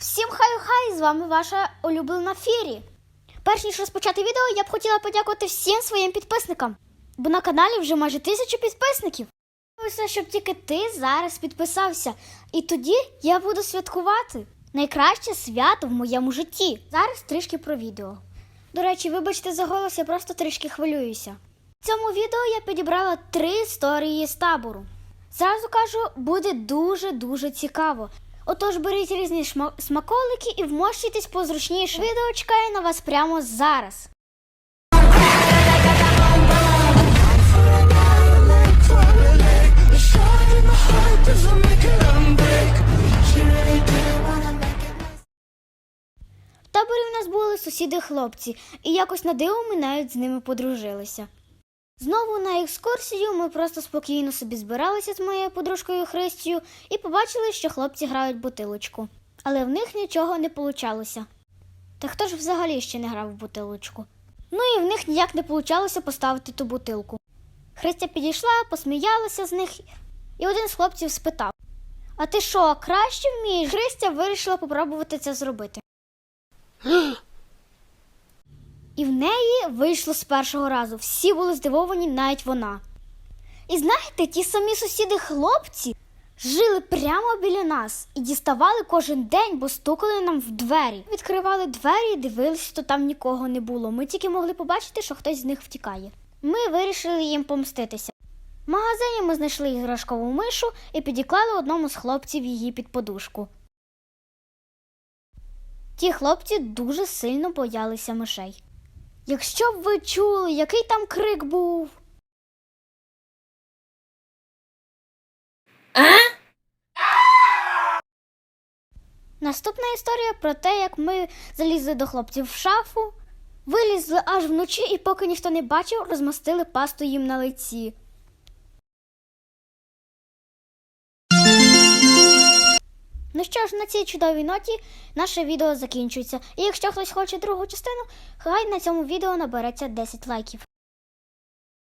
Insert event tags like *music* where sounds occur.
Всім хай-хай! З вами ваша улюблена Фірі. Перш ніж розпочати відео, я б хотіла подякувати всім своїм підписникам, бо на каналі вже майже тисячу підписників. Все, щоб тільки ти зараз підписався, і тоді я буду святкувати. Найкраще свято в моєму житті. Зараз трішки про відео. До речі, вибачте за голос, я просто трішки хвилююся. В цьому відео я підібрала три історії з табору. Зразу кажу, буде дуже-дуже цікаво. Отож беріть різні смаколики і вмощуйтесь позручніше. Відео чекає на вас прямо зараз. Таборі в нас були сусіди-хлопці, і якось на диво ми навіть з ними подружилися. Знову на екскурсію ми просто спокійно собі збиралися з моєю подружкою Христю і побачили, що хлопці грають бутилочку. Але в них нічого не получалося. Та хто ж взагалі ще не грав в бутилочку? Ну і в них ніяк не получалося поставити ту бутилку. Христя підійшла, посміялася з них, і один з хлопців спитав: А ти що, краще вмієш? Христя вирішила попробувати це зробити. *gasps* *gasps* І в неї вийшло з першого разу. Всі були здивовані, навіть вона. І знаєте, ті самі сусіди хлопці жили прямо біля нас і діставали кожен день, бо стукали нам в двері. Відкривали двері і дивилися, то там нікого не було. Ми тільки могли побачити, що хтось з них втікає. Ми вирішили їм помститися. В магазині ми знайшли іграшкову мишу і підіклали одному з хлопців її під подушку. Ті хлопці дуже сильно боялися мишей. Якщо б ви чули, який там крик був. Наступна історія про те, як ми залізли до хлопців в шафу, вилізли аж вночі, і поки ніхто не бачив, розмастили пасту їм на лиці. Що ж, на цій чудовій ноті наше відео закінчується. І якщо хтось хоче другу частину, хай на цьому відео набереться 10 лайків.